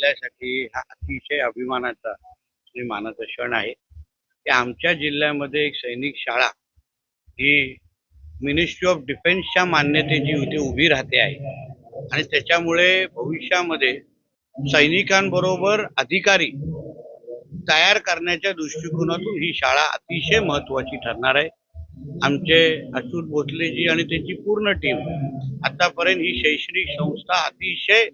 जिल्ह्यासाठी हा अतिशय अभिमानाचा आणि मानाचा क्षण आहे. की आमच्या जिल्ह्यामध्ये एक सैनिक शाळा ही मिनिस्ट्री ऑफ डिफेन्सच्या मान्यतेची इथे उभी राहते आहे. आणि त्याच्यामुळे भविष्यामध्ये सैनिकांबरोबर अधिकारी तयार करण्याच्या दृष्टिकोनातून ही शाळा अतिशय महत्वाची ठरणार आहे. आमचे अच्युत भोसलेजी आणि त्यांची पूर्ण टीम आतापर्यंत ही शैक्षणिक संस्था अतिशय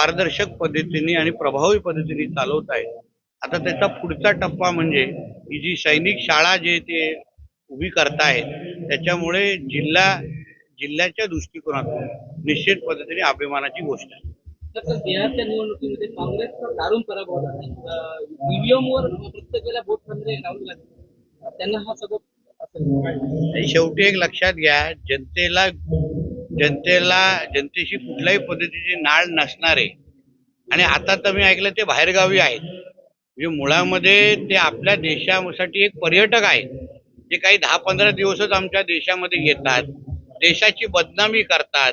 पारदर्शक पद्धतीने आणि प्रभावी पद्धतीने चालवत आहेत. आता त्याचा पुढचा टप्पा म्हणजे ही जी सैनिक शाळा जे ते उभी करतायत त्याच्यामुळे जिल्हा जिल्ह्याच्या दृष्टिकोनातून निश्चित पद्धतीने अभिमानाची गोष्ट आहे. तर बिहारच्या निवडणुकीमध्ये काँग्रेसचा दारुण पराभव झाला. प्रत्येकाला राहुल गांधी. त्यांना हा आणि शेवटी एक लक्षात घ्या जनतेला जनतेला जनतेशी कुठल्याही पद्धतीची नाळ नसणारे. आणि आता तर मी ऐकलं ते बाहेरगावी आहेत. म्हणजे मुळामध्ये ते आपल्या देशासाठी एक पर्यटक आहेत. जे काही दहा पंधरा दिवसच आमच्या देशामध्ये येतात. देशाची बदनामी करतात.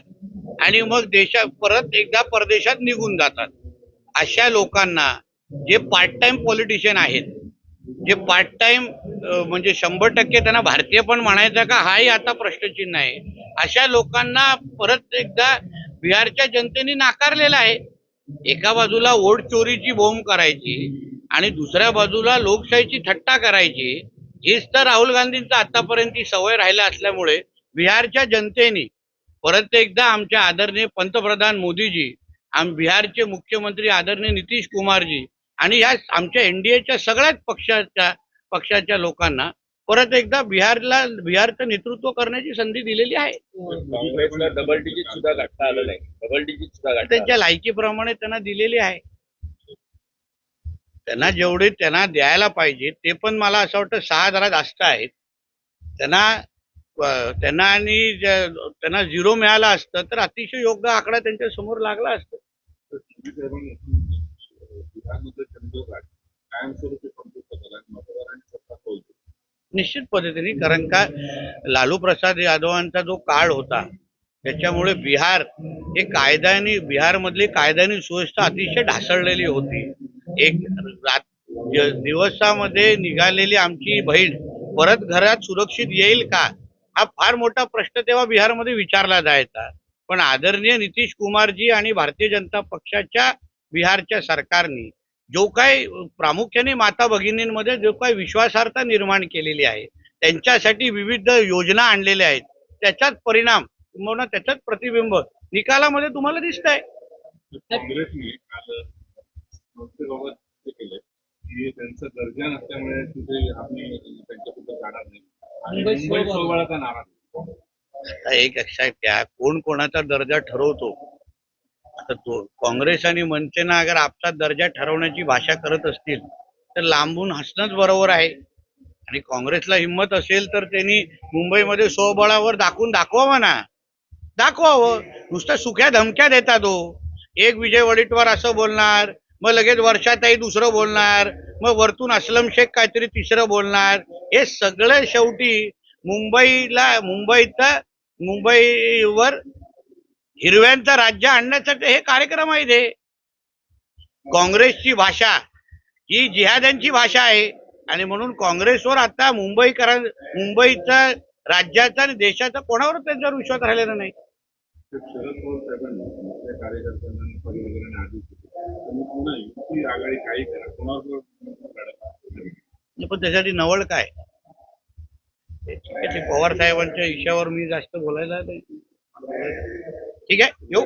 आणि मग देशा परत एकदा परदेशात निघून जातात. अशा लोकांना जे पार्ट टाइम पॉलिटिशियन आहेत जे पार्ट टाइम म्हणजे शंभर टक्के त्यांना भारतीय पण म्हणायचं का हाही आता प्रश्नचिन्ह आहे. अशा लोकांना परत एकदा बिहारच्या जनतेने नाकारलेला आहे. एका बाजूला वोट चोरीची बोंब करायची आणि दुसऱ्या बाजूला लोकशाहीची थट्टा करायची हीच तर राहुल गांधींचं आतापर्यंत सवय राहिल्या असल्यामुळे बिहारच्या जनतेने परत एकदा आमच्या आदरणीय पंतप्रधान मोदीजी आम बिहारचे मुख्यमंत्री आदरणीय नितीश कुमारजी आणि ह्या आमच्या एनडीएच्या सगळ्याच पक्षाच्या पक्षाच्या लोकांना परत एकदा बिहारला बिहारचं नेतृत्व करण्याची संधी दिलेली आहे. काँग्रेसला डबल डिजिट सुद्धा गाठता आलं नाही. डबल डिजिट सुद्धा त्यांच्या लायकीप्रमाणे त्यांना दिलेली आहे. त्यांना जेवढे त्यांना द्यायला पाहिजे ते पण मला असं वाटतं सहा जरा जास्त आहेत. त्यांना त्यांना आणि त्यांना झिरो मिळालं असतं तर अतिशय योग्य आकडा त्यांच्यासमोर लागला असतं. कायमस्वरूपी संपुष्ट झाला आणि मतदारांनी सत्ता सोडली निश्चित पद्धतीने कारण का लालू प्रसाद यादवांचा जो काळ होता त्याच्यामुळे बिहार हे कायद्याने बिहारमधली कायद्याने सुव्यवस्था अतिशय ढासळलेली होती. एक दिवसामध्ये निघालेली आमची बहीण परत घरात सुरक्षित येईल का? हा फार मोठा प्रश्न तेव्हा बिहारमध्ये विचारला जायचा. पण आदरणीय नितीश कुमारजी आणि भारतीय जनता पक्षाच्या बिहारच्या सरकारने जो काही प्रामुख्याने माता भगिनींमध्ये जो काही विश्वासार्हता निर्माण केलेली आहे त्यांच्यासाठी विविध योजना आणलेल्या आहेत त्याचाच परिणाम किंवा त्याचाच प्रतिबिंब निकालामध्ये तुम्हाला दिसत आहे हे त्यांचा दर्जा नसल्यामुळे तिथे आम्ही त्यांच्याबद्दल जाणार नाही. कोण कोणाचा दर्जा ठरवतो आता तो काँग्रेस आणि मनसेनं अगर आपचा दर्जा ठरवण्याची भाषा करत असतील तर लांबून हसणंच बरोबर आहे. आणि काँग्रेसला हिंमत असेल तर त्यांनी मुंबईमध्ये स्वबळावर दाखवून दाखवावं ना दाखवावं. नुसतं सुख्या धमक्या देतात हो एक विजय वडेट्टीवार असं बोलणार मग लगेच वर्षाताई दुसरं बोलणार मग वरतून असलम शेख काहीतरी तिसरं बोलणार. हे सगळं शेवटी मुंबईला मुंबईत मुंबईवर हिरव्यांचं राज्य आणण्यासाठी हे कार्यक्रम आहेत हे. काँग्रेसची भाषा ही जिहाद्यांची भाषा आहे. आणि म्हणून काँग्रेसवर आता मुंबईकरां मुंबईचा राज्याचा आणि देशाचा कोणावर त्यांच्यावर विश्वास राहिलेला नाही. तर शरद पवार साहेबांनी आपल्या कार्यकर्त्यांना आणि पदाधिकाऱ्यांना आदेश दिले. तुम्ही पुन्हा युती आघाडी काही करा. कोणावर पण त्यासाठी नवळ काय? पवार साहेबांच्या विषयावर मी जास्त बोलायला नाही. ठीक आहे? येऊ.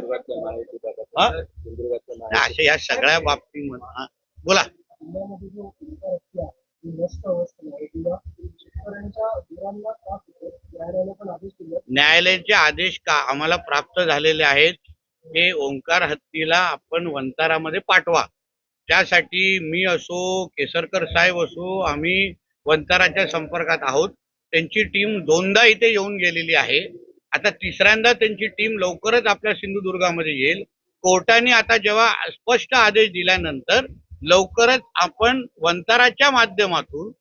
हा? अशा या सगळ्या बाबतीमध्ये हा. बोला. ही न्यायालयाचे आदेश का आम्हाला प्राप्त झालेले आहेत ते ओंकार हत्तीला आपण वंतारामध्ये पाठवा. त्यासाठी मी असो केसरकर साहेब असो आम्ही वंताराच्या संपर्कात आहोत. त्यांची टीम दोनदा इथे येऊन गेलेली आहे. आता तिसऱ्यांदा त्यांची टीम लवकरच आपल्या सिंधुदुर्गामध्ये येईल. कोर्टाने आता जेव्हा स्पष्ट आदेश दिल्यानंतर लवकरच आपण वंताराच्या माध्यमातून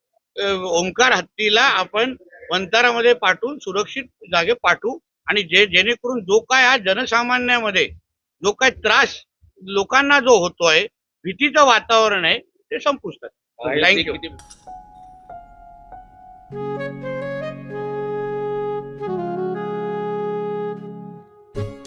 ओंकार हत्तीला आपण वंतारामध्ये पाठवून सुरक्षित जागे पाठवू. आणि जे जेणेकरून जो काय हा जनसामान्यामध्ये जो काय त्रास लोकांना जो होतोय भीतीचं वातावरण आहे ते संपुष्टात. थँक्यू